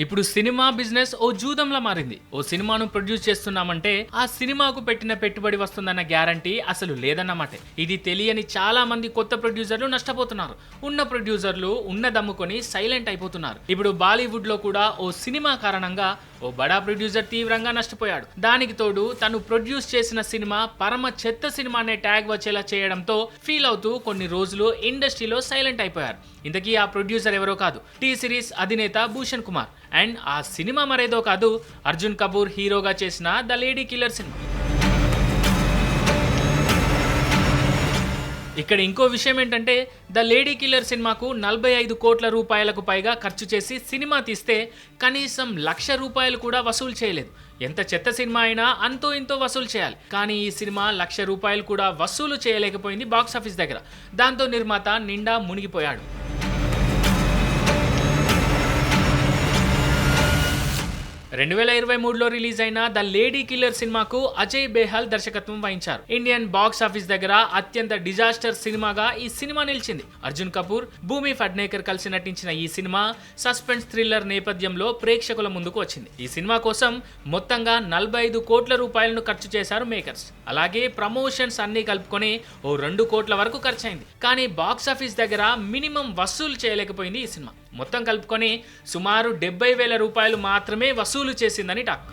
ఇప్పుడు cinema business ఓ జూదంలా మారింది. ఓ సినిమాను ప్రొడ్యూస్ చేస్తున్నామంటే ఆ సినిమాకు పెట్టిన పెట్టుబడి వస్తుందన్న గ్యారంటీ అసలు లేదన్నమాట ఇది తెలియని చాలా మంది కొత్త ప్రొడ్యూసర్లు నష్టపోతున్నారు. ఉన్న ప్రొడ్యూసర్లు ఉన్న దమ్ముకొని సైలెంట్ అయిపోతున్నారు. ఇప్పుడు బాలీవుడ్లో కూడా ఓ సినిమా కారణంగా ఓ బడా ప్రొడ్యూసర్ తీవ్రంగా నష్టపోయాడు. దానికి తోడు తను ప్రొడ్యూస్ చేసిన సినిమా పరమ చెత్త సినిమా అనే ట్యాగ్ వచ్చేలా చేయడంతో ఫీల్ అవుతూ కొన్ని రోజులు ఇండస్ట్రీలో సైలెంట్ అయిపోయారు. ఇంతకీ ఆ ప్రొడ్యూసర్ ఎవరో కాదు. టీ సిరీస్ అధినేత భూషణ్ కుమార్. అండ్ ఆ సినిమా మరేదో కాదు అర్జున్ కపూర్ హీరోగా చేసిన ద లేడీ కిల్లర్ సినిమా. ఇక్కడ ఇంకో విషయం ఏంటంటే ద లేడీ కిల్లర్ సినిమాకు నలభై ఐదు కోట్ల రూపాయలకు పైగా ఖర్చు చేసి సినిమా తీస్తే కనీసం లక్ష రూపాయలు కూడా వసూలు చేయలేదు. ఎంత చెత్త సినిమా అయినా అంతో ఇంతో వసూలు చేయాలి. కానీ ఈ సినిమా లక్ష రూపాయలు కూడా వసూలు చేయలేకపోయింది బాక్స్ ఆఫీస్ దగ్గర. దాంతో నిర్మాత నిండా మునిగిపోయాడు. రెండు వేల ఇరవై మూడులో రిలీజ్ అయిన ద లేడీ కిల్లర్ సినిమాకు అజయ్ బేహాల్ దర్శకత్వం వహించారు. ఇండియన్ బాక్స్ ఆఫీస్ దగ్గర అత్యంత డిజాస్టర్ సినిమాగా ఈ సినిమా నిలిచింది. అర్జున్ కపూర్ భూమి ఫడ్నేకర్ కలిసి నటించిన ఈ సినిమా సస్పెన్స్ థ్రిల్లర్ నేపథ్యంలో ప్రేక్షకుల ముందుకు వచ్చింది. ఈ సినిమా కోసం మొత్తంగా నలభై ఐదు కోట్ల రూపాయలను ఖర్చు చేశారు మేకర్స్. అలాగే ప్రమోషన్స్ అన్ని కలుపుకొని ఓ రెండు కోట్ల వరకు ఖర్చయింది. కానీ బాక్స్ ఆఫీస్ దగ్గర మినిమం వసూలు చేయలేకపోయింది ఈ సినిమా. మొత్తం కలుపుకొని సుమారు డెబ్బై వేల రూపాయలు మాత్రమే వసూలు చేసిందని టాక్.